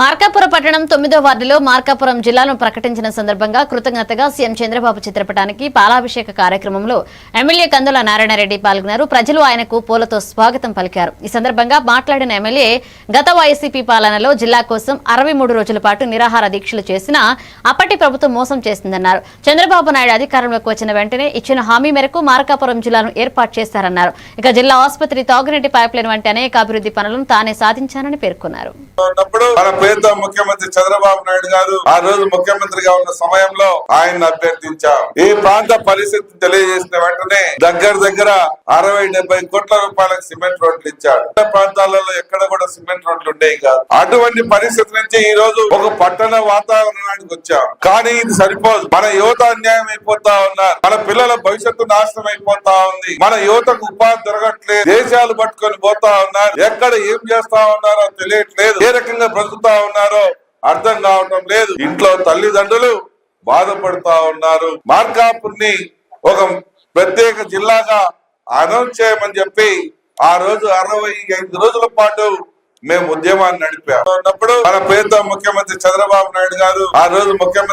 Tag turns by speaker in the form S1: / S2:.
S1: మార్కాపురం పట్టణం తొమ్మిదో వార్డులో మార్కాపురం జిల్లాను ప్రకటించిన సందర్భంగా కృతజ్ఞతగా సీఎం చంద్రబాబు చిత్రపటానికి పాలాభిషేక కార్యక్రమంలో ఎమ్మెల్యే కందుల నారాయణరెడ్డి పాల్గొన్నారు. ప్రజలు ఆయనకు పూలతో స్వాగతం పలికారు. ఈ సందర్భంగా మాట్లాడిన ఎమ్మెల్యే గత వైసీపీ పాలనలో జిల్లా కోసం అరవై మూడు రోజుల పాటు నిరాహార దీక్షలు చేసినా అప్పటి ప్రభుత్వం మోసం చేసిందన్నారు. చంద్రబాబు నాయుడు అధికారంలోకి వచ్చిన వెంటనే ఇచ్చిన హామీ మేరకు మార్కాపురం జిల్లాను ఏర్పాటు చేశారన్నారు. ఇక జిల్లా ఆసుపత్రి తాగునీటి పైప్లైన్ వంటి అనేక అభివృద్ధి పనులను తానే సాధించానని పేర్కొన్నారు.
S2: ఉన్నప్పుడు మన పేరుతో ముఖ్యమంత్రి చంద్రబాబు నాయుడు గారు ఆ రోజు ముఖ్యమంత్రిగా ఉన్న సమయంలో ఆయన అభ్యర్థించాం. ఈ ప్రాంత పరిస్థితి తెలియజేసిన వెంటనే దగ్గర దగ్గర అరవై డెబ్బై కోట్ల రూపాయలకు సిమెంట్ రోడ్లు ఇచ్చాడు ప్రాంతాలలో ఎక్కడ కూడా సిమెంట్ రోడ్లు ఉండేవి కాదు. అటువంటి పరిస్థితి నుంచి ఈ రోజు ఒక పట్టణ వాతావరణానికి వచ్చాం. కానీ ఇది సరిపోదు. మన యువత అన్యాయం అయిపోతా ఉన్నారు. మన పిల్లల భవిష్యత్తు నాశనం అయిపోతా ఉంది. మన యువతకు ఉపాధి దొరకట్లేదు. దేశాలు పట్టుకొని పోతా ఉన్నారు. ఎక్కడ ఏం చేస్తా ఉన్నారో తెలియట్లేదు. ఏ రకంగా బ్రతుకుతా ఉన్నారో అర్థం కావటం లేదు. ఇంట్లో తల్లిదండ్రులు బాధపడుతా ఉన్నారు. మార్కాపుర్ని ఒక ప్రత్యేక జిల్లాగా అనౌన్స్ చేయమని చెప్పి ఆ రోజు అరవై ఐదు రోజుల పాటు మేము ఉద్యమాన్ని నడిపాం. ఉన్నప్పుడు మన పేరుతో ముఖ్యమంత్రి చంద్రబాబు నాయుడు గారు ఆ రోజు ముఖ్యమంత్రి